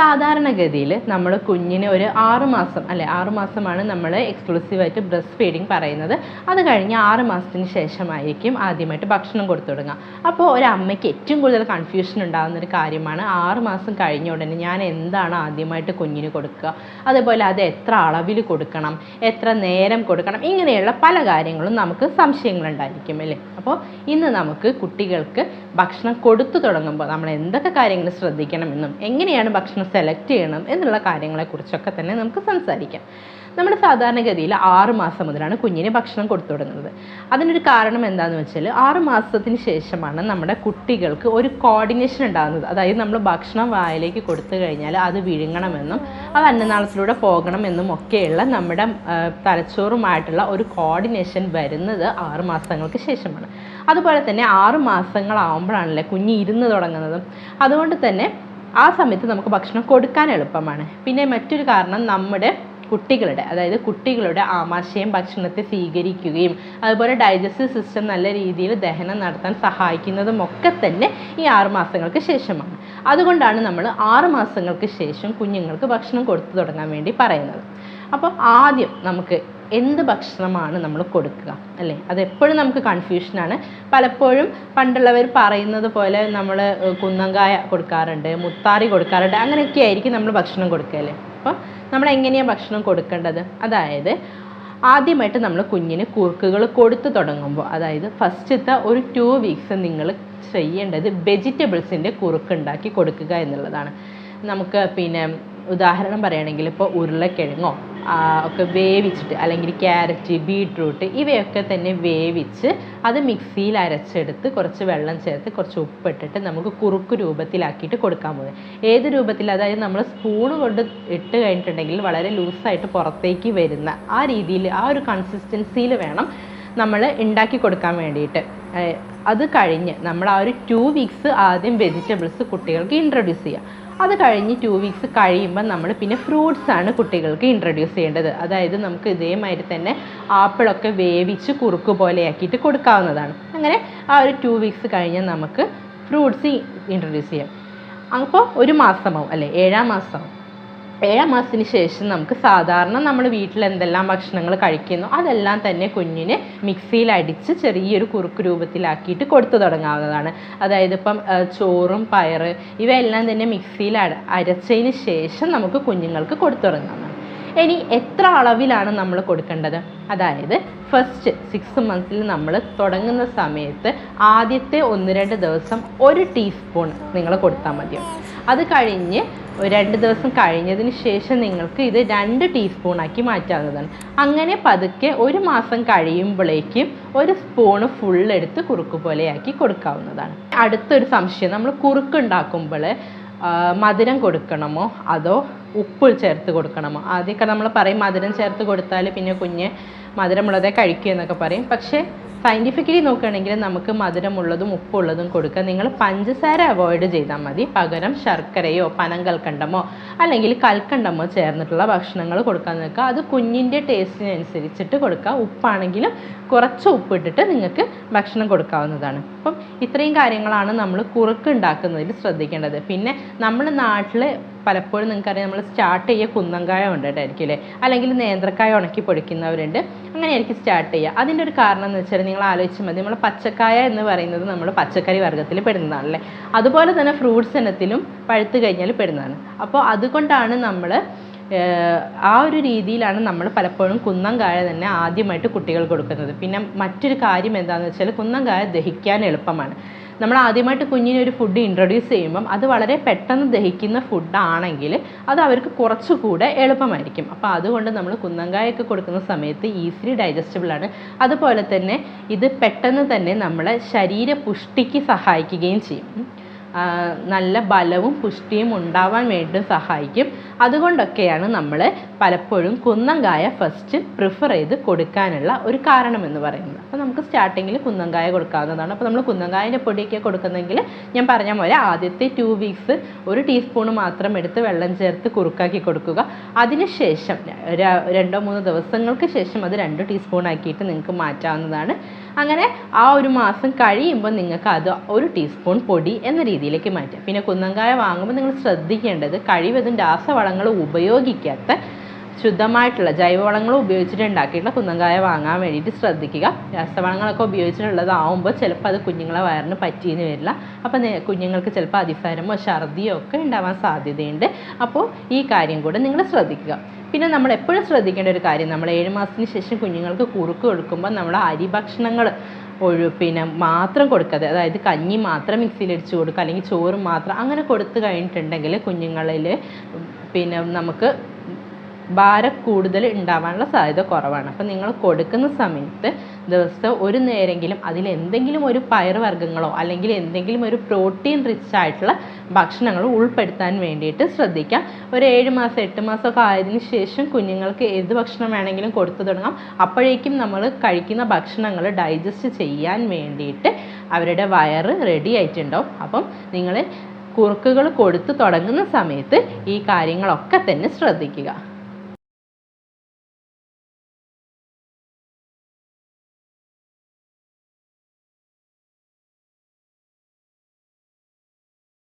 സാധാരണഗതിയിൽ നമ്മൾ കുഞ്ഞിന് ഒരു ആറ് മാസം അല്ലെ ആറ് മാസമാണ് നമ്മൾ എക്സ്ക്ലൂസീവായിട്ട് ബ്രസ്റ്റ് ഫീഡിങ് പറയുന്നത്. അത് കഴിഞ്ഞ് ആറ് മാസത്തിന് ശേഷമായിരിക്കും ആദ്യമായിട്ട് ഭക്ഷണം കൊടുത്തു തുടങ്ങുക. അപ്പോൾ ഒരു അമ്മയ്ക്ക് ഏറ്റവും കൂടുതൽ കൺഫ്യൂഷൻ ഉണ്ടാകുന്ന ഒരു കാര്യമാണ് ആറ് മാസം കഴിഞ്ഞ ഉടനെ ഞാൻ എന്താണ് ആദ്യമായിട്ട് കുഞ്ഞിന് കൊടുക്കുക? അതേപോലെ അത് എത്ര അളവിൽ കൊടുക്കണം? എത്ര നേരം കൊടുക്കണം? ഇങ്ങനെയുള്ള പല കാര്യങ്ങളും നമുക്ക് സംശയങ്ങളുണ്ടായിരിക്കും അല്ലേ? അപ്പോൾ ഇന്ന് നമുക്ക് കുട്ടികൾക്ക് ഭക്ഷണം കൊടുത്തു തുടങ്ങുമ്പോൾ നമ്മൾ എന്തൊക്കെ കാര്യങ്ങൾ ശ്രദ്ധിക്കണമെന്നും എങ്ങനെയാണ് ഭക്ഷണം സെലക്ട് ചെയ്യണം എന്നുള്ള കാര്യങ്ങളെക്കുറിച്ചൊക്കെ തന്നെ നമുക്ക് സംസാരിക്കാം. നമ്മൾ സാധാരണഗതിയിൽ ആറ് മാസം മുതലാണ് കുഞ്ഞിന് ഭക്ഷണം കൊടുത്തു തുടങ്ങുന്നത്. അതിനൊരു കാരണം എന്താണെന്ന് വെച്ചാൽ ആറ് മാസത്തിന് ശേഷമാണ് നമ്മുടെ കുട്ടികൾക്ക് ഒരു കോർഡിനേഷൻ ഉണ്ടാകുന്നത്. അതായത് നമ്മൾ ഭക്ഷണം വായിലേക്ക് കൊടുത്തു കഴിഞ്ഞാൽ അത് വിഴുങ്ങണമെന്നും അത് അന്നനാളത്തിലൂടെ പോകണമെന്നും ഒക്കെയുള്ള നമ്മുടെ തലച്ചോറുമായിട്ടുള്ള ഒരു കോർഡിനേഷൻ വരുന്നത് ആറ് മാസങ്ങൾക്ക് ശേഷമാണ്. അതുപോലെ തന്നെ ആറ് മാസങ്ങളാവുമ്പോഴാണല്ലേ കുഞ്ഞ് ഇരുന്ന് തുടങ്ങുന്നതും. അതുകൊണ്ട് തന്നെ ആ സമയത്ത് നമുക്ക് ഭക്ഷണം കൊടുക്കാൻ എളുപ്പമാണ്. പിന്നെ മറ്റൊരു കാരണം നമ്മുടെ കുട്ടികളുടെ അതായത് കുട്ടികളുടെ ആമാശയം ഭക്ഷണത്തെ സ്വീകരിക്കുകയും അതുപോലെ ഡൈജസ്റ്റീവ് സിസ്റ്റം നല്ല രീതിയിൽ ദഹനം നടത്താൻ സഹായിക്കുന്നതും ഒക്കെ തന്നെ ഈ ആറ് മാസങ്ങൾക്ക് ശേഷമാണ്. അതുകൊണ്ടാണ് നമ്മൾ ആറ് മാസങ്ങൾക്ക് ശേഷം കുഞ്ഞുങ്ങൾക്ക് ഭക്ഷണം കൊടുത്തു തുടങ്ങാൻ വേണ്ടി പറയുന്നത്. അപ്പം ആദ്യം നമുക്ക് എന്ത് ഭക്ഷണമാണ് നമ്മൾ കൊടുക്കുക അല്ലേ? അതെപ്പോഴും നമുക്ക് കൺഫ്യൂഷനാണ് പലപ്പോഴും പണ്ടുള്ളവർ പറയുന്നത് പോലെ നമ്മൾ കുന്നങ്കായ കൊടുക്കാറുണ്ട് മുത്താറി കൊടുക്കാറുണ്ട് അങ്ങനെയൊക്കെ ആയിരിക്കും നമ്മൾ ഭക്ഷണം കൊടുക്കുക അല്ലേ? അപ്പം നമ്മൾ എങ്ങനെയാണ് ഭക്ഷണം കൊടുക്കേണ്ടത്? അതായത് ആദ്യമായിട്ട് നമ്മൾ കുഞ്ഞിന് കുറുക്കുകൾ കൊടുത്തു തുടങ്ങുമ്പോൾ അതായത് ഫസ്റ്റത്തെ ഒരു ടു വീക്സ് നിങ്ങൾ ചെയ്യേണ്ടത് വെജിറ്റബിൾസിന്റെ കുറുക്കുണ്ടാക്കി കൊടുക്കുക എന്നുള്ളതാണ്. നമുക്ക് പിന്നെ ഉദാഹരണം പറയുകയാണെങ്കിൽ ഇപ്പോൾ ഉരുളക്കിഴങ്ങോ ഒക്കെ വേവിച്ചിട്ട് അല്ലെങ്കിൽ ക്യാരറ്റ് ബീട്രൂട്ട് ഇവയൊക്കെ തന്നെ വേവിച്ച് അത് മിക്സിയിൽ അരച്ചെടുത്ത് കുറച്ച് വെള്ളം ചേർത്ത് കുറച്ച് ഉപ്പിട്ടിട്ട് നമുക്ക് കുറുക്ക് രൂപത്തിലാക്കിയിട്ട് കൊടുക്കാൻ പോകുന്നത്. ഏത് രൂപത്തിൽ? അതായത് നമ്മൾ സ്പൂൺ കൊണ്ട് ഇട്ട് കഴിഞ്ഞിട്ടുണ്ടെങ്കിൽ വളരെ ലൂസായിട്ട് പുറത്തേക്ക് വരുന്ന ആ രീതിയിൽ ആ ഒരു കൺസിസ്റ്റൻസിയിൽ വേണം നമ്മൾ ഉണ്ടാക്കി കൊടുക്കാൻ വേണ്ടിയിട്ട്. അത് കഴിഞ്ഞ് നമ്മൾ ആ ഒരു ടു വീക്സ് ആദ്യം വെജിറ്റബിൾസ് കുട്ടികൾക്ക് ഇൻട്രൊഡ്യൂസ് ചെയ്യുക അത് കഴിഞ്ഞ് ടു വീക്സ് കഴിയുമ്പോൾ നമ്മൾ പിന്നെ ഫ്രൂട്ട്സ് ആണ് കുട്ടികൾക്ക് ഇൻട്രൊഡ്യൂസ് ചെയ്യേണ്ടത്. അതായത് നമുക്ക് ഇതേമാതിരി തന്നെ ആപ്പിളൊക്കെ വേവിച്ച് കുറുക്ക് പോലെയാക്കിയിട്ട് കൊടുക്കാവുന്നതാണ്. അങ്ങനെ ആ ഒരു ടു വീക്സ് കഴിഞ്ഞാൽ നമുക്ക് ഫ്രൂട്ട്സ് ഇൻട്രൊഡ്യൂസ് ചെയ്യാം. അപ്പോൾ ഒരു മാസമാവും അല്ലേ? ഏഴാം മാസമാവും. ഏഴാം മാസത്തിന് ശേഷം നമുക്ക് സാധാരണ നമ്മൾ വീട്ടിൽ എന്തെല്ലാം ഭക്ഷണങ്ങൾ കഴിക്കുന്നു അതെല്ലാം തന്നെ കുഞ്ഞിന് മിക്സിയിൽ അടിച്ച് ചെറിയൊരു കുറുക്ക് രൂപത്തിലാക്കിയിട്ട് കൊടുത്തു തുടങ്ങാവുന്നതാണ്. അതായത് ഇപ്പം ചോറും പയറ് ഇവയെല്ലാം തന്നെ മിക്സിയിൽ അരച്ചതിന് ശേഷം നമുക്ക് കുഞ്ഞുങ്ങൾക്ക് കൊടുത്തു തുടങ്ങാവുന്നതാണ്. ഇനി എത്ര അളവിലാണ് നമ്മൾ കൊടുക്കേണ്ടത്? അതായത് ഫസ്റ്റ് സിക്സ് മന്ത്സിൽ നമ്മൾ തുടങ്ങുന്ന സമയത്ത് ആദ്യത്തെ ഒന്ന് രണ്ട് ദിവസം ഒരു ടീസ്പൂൺ നിങ്ങൾ കൊടുത്താൽ മതിയാവും അത് കഴിഞ്ഞ് രണ്ട് ദിവസം കഴിഞ്ഞതിന് ശേഷം നിങ്ങൾക്ക് ഇത് രണ്ട് ടീസ്പൂണാക്കി മാറ്റാവുന്നതാണ്. അങ്ങനെ പതുക്കെ ഒരു മാസം കഴിയുമ്പോഴേക്കും ഒരു സ്പൂണ് ഫുൾ എടുത്ത് കുറുക്ക് പോലെയാക്കി കൊടുക്കാവുന്നതാണ്. അടുത്തൊരു സംശയം നമ്മൾ കുറുക്ക് ഉണ്ടാക്കുമ്പോൾ മധുരം കൊടുക്കണമോ അതോ ഉപ്പ് ചേർത്ത് കൊടുക്കണമോ? ആദ്യമൊക്കെ നമ്മൾ പറയും മധുരം ചേർത്ത് കൊടുത്താൽ പിന്നെ കുഞ്ഞ് മധുരമുള്ളതേ കഴിക്കൂ എന്നൊക്കെ പറയും. പക്ഷേ സയന്റിഫിക്കലി നോക്കുകയാണെങ്കിൽ നമുക്ക് മധുരമുള്ളതും ഉപ്പുള്ളതും കൊടുക്കുക നിങ്ങൾ പഞ്ചസാര അവോയ്ഡ് ചെയ്താൽ മതി. പകരം ശർക്കരയോ പനങ്കൽക്കണ്ടമോ അല്ലെങ്കിൽ കൽക്കണ്ടമോ ചേർന്നിട്ടുള്ള ഭക്ഷണങ്ങൾ കൊടുക്കാൻ നിൽക്കുക. അത് കുഞ്ഞിന്റെ ടേസ്റ്റിനനുസരിച്ചിട്ട് കൊടുക്കുക. ഉപ്പാണെങ്കിലും കുറച്ച് ഉപ്പിട്ടിട്ട് നിങ്ങൾക്ക് ഭക്ഷണം കൊടുക്കാവുന്നതാണ്. അപ്പം ഇത്രയും കാര്യങ്ങളാണ് നമ്മൾ കുറുക്ക് ഉണ്ടാക്കുന്നതിൽ ശ്രദ്ധിക്കേണ്ടത്. പിന്നെ നമ്മൾ നാട്ടിൽ പലപ്പോഴും നിങ്ങൾക്കറിയാം നമ്മൾ സ്റ്റാർട്ട് ചെയ്യുക കുന്നങ്കായ കൊണ്ടിട്ടായിരിക്കും അല്ലേ? അല്ലെങ്കിൽ നേന്ത്രക്കായ ഉണക്കി പൊടിക്കുന്നവരുണ്ട്. അങ്ങനെയായിരിക്കും സ്റ്റാർട്ട് ചെയ്യുക. അതിന്റെ ഒരു കാരണം എന്ന് വെച്ചാൽ നിങ്ങൾ ആലോചിച്ചാൽ മതി. നമ്മൾ പച്ചക്കായ എന്ന് പറയുന്നത് നമ്മൾ പച്ചക്കറി വർഗത്തിൽ പെടുന്നതാണല്ലേ അതുപോലെ തന്നെ ഫ്രൂട്ട്സ് ഇനത്തിലും പഴുത്ത് കഴിഞ്ഞാൽ പെടുന്നതാണ്. അപ്പോൾ അതുകൊണ്ടാണ് നമ്മൾ ആ ഒരു രീതിയിലാണ് നമ്മൾ പലപ്പോഴും കുന്നംകായ തന്നെ ആദ്യമായിട്ട് കുട്ടികൾ കൊടുക്കുന്നത്. പിന്നെ മറ്റൊരു കാര്യം എന്താണെന്ന് വെച്ചാൽ കുന്നംകായ ദഹിക്കാൻ എളുപ്പമാണ്. നമ്മൾ ആദ്യമായിട്ട് കുഞ്ഞിന് ഒരു ഫുഡ് ഇൻട്രൊഡ്യൂസ് ചെയ്യുമ്പം അത് വളരെ പെട്ടെന്ന് ദഹിക്കുന്ന ഫുഡാണെങ്കിൽ അത് അവർക്ക് കുറച്ചുകൂടെ എളുപ്പമായിരിക്കും. അപ്പോൾ അതുകൊണ്ട് നമ്മൾ കുന്നങ്കായൊക്കെ കൊടുക്കുന്ന സമയത്ത് ഈസിലി ഡൈജസ്റ്റബിൾ ആണ്. അതുപോലെ തന്നെ ഇത് പെട്ടെന്ന് തന്നെ നമ്മളെ ശരീര പുഷ്ടിക്ക് സഹായിക്കുകയും ചെയ്യും. നല്ല ബലവും പുഷ്ടിയും ഉണ്ടാവാൻ വേണ്ടി സഹായിക്കും. അതുകൊണ്ടൊക്കെയാണ് നമ്മൾ പലപ്പോഴും കുന്നങ്കായ ഫസ്റ്റ് പ്രിഫർ ചെയ്ത് കൊടുക്കാനുള്ള ഒരു കാരണം എന്ന് പറയുന്നത്. അപ്പോൾ നമുക്ക് സ്റ്റാർട്ടിങ്ങിൽ കുന്നങ്കായ കൊടുക്കാവുന്നതാണ്. അപ്പോൾ നമ്മൾ കുന്നങ്കായന്റെ പൊടിയൊക്കെ കൊടുക്കുന്നെങ്കിൽ ഞാൻ പറഞ്ഞ പോലെ ആദ്യത്തെ ടു വീക്സ് ഒരു ടീസ്പൂൺ മാത്രം എടുത്ത് വെള്ളം ചേർത്ത് കുറുക്കാക്കി കൊടുക്കുക. അതിനുശേഷം രണ്ടോ മൂന്നോ ദിവസങ്ങൾക്ക് ശേഷം അത് രണ്ട് ടീസ്പൂൺ ആക്കിയിട്ട് നിങ്ങൾക്ക് മാറ്റാവുന്നതാണ്. അങ്ങനെ ആ ഒരു മാസം കഴിയുമ്പോൾ നിങ്ങൾക്ക് അത് ഒരു ടീസ്പൂൺ പൊടി എന്ന രീതിയിലേക്ക് മാറ്റാം. പിന്നെ കുന്നങ്കായ വാങ്ങുമ്പോൾ നിങ്ങൾ ശ്രദ്ധിക്കേണ്ടത് കഴിവതും രാസവളങ്ങൾ ഉപയോഗിക്കാത്ത ശുദ്ധമായിട്ടുള്ള ജൈവവളങ്ങൾ ഉപയോഗിച്ചിട്ട് ഉണ്ടാക്കിയിട്ടുള്ള കുന്നങ്കായ വാങ്ങാൻ വേണ്ടിയിട്ട് ശ്രദ്ധിക്കുക. രാസവളങ്ങളൊക്കെ ഉപയോഗിച്ചിട്ടുള്ളതാവുമ്പോൾ ചിലപ്പോൾ അത് കുഞ്ഞുങ്ങളെ വയറിന് പറ്റിയെന്ന് വരില്ല. അപ്പോൾ കുഞ്ഞുങ്ങൾക്ക് ചിലപ്പോൾ അതിസാരമോ ഛർദിയോ ഒക്കെ ഉണ്ടാവാൻ സാധ്യതയുണ്ട്. അപ്പോൾ ഈ കാര്യം കൂടെ നിങ്ങൾ ശ്രദ്ധിക്കുക. പിന്നെ നമ്മൾ എപ്പോഴും ശ്രദ്ധിക്കേണ്ട ഒരു കാര്യം നമ്മൾ ഏഴ് മാസത്തിന് ശേഷം കുഞ്ഞുങ്ങൾക്ക് കുറുക്ക് കൊടുക്കുമ്പോൾ നമ്മൾ അരി ഭക്ഷണങ്ങൾ ഒഴു പിന്നെ മാത്രം കൊടുക്കാതെ അതായത് കഞ്ഞി മാത്രം മിക്സിയിൽ അടിച്ച് കൊടുക്കുക അല്ലെങ്കിൽ ചോറ് മാത്രം അങ്ങനെ കൊടുത്തു കഴിഞ്ഞിട്ടുണ്ടെങ്കിൽ കുഞ്ഞുങ്ങളിൽ പിന്നെ നമുക്ക് ഭാരം കൂടുതൽ ഉണ്ടാവാനുള്ള സാധ്യത കുറവാണ്. അപ്പം നിങ്ങൾ കൊടുക്കുന്ന സമയത്ത് ദിവസം ഒരു നേരെങ്കിലും അതിൽ എന്തെങ്കിലും ഒരു പയർ വർഗങ്ങളോ അല്ലെങ്കിൽ എന്തെങ്കിലും ഒരു പ്രോട്ടീൻ റിച്ച് ആയിട്ടുള്ള ഭക്ഷണങ്ങൾ ഉൾപ്പെടുത്താൻ വേണ്ടിയിട്ട് ശ്രദ്ധിക്കാം. ഒരു ഏഴ് മാസം എട്ട് മാസമൊക്കെ ആയതിനു ശേഷം കുഞ്ഞുങ്ങൾക്ക് ഏത് ഭക്ഷണം വേണമെങ്കിലും കൊടുത്തു തുടങ്ങാം. അപ്പോഴേക്കും നമ്മൾ കഴിക്കുന്ന ഭക്ഷണങ്ങൾ ഡൈജസ്റ്റ് ചെയ്യാൻ വേണ്ടിയിട്ട് അവരുടെ വയറ് റെഡി ആയിട്ടുണ്ടാവും. അപ്പം നിങ്ങൾ കുറുക്കുകൾ കൊടുത്തു തുടങ്ങുന്ന സമയത്ത് ഈ കാര്യങ്ങളൊക്കെ തന്നെ ശ്രദ്ധിക്കുക.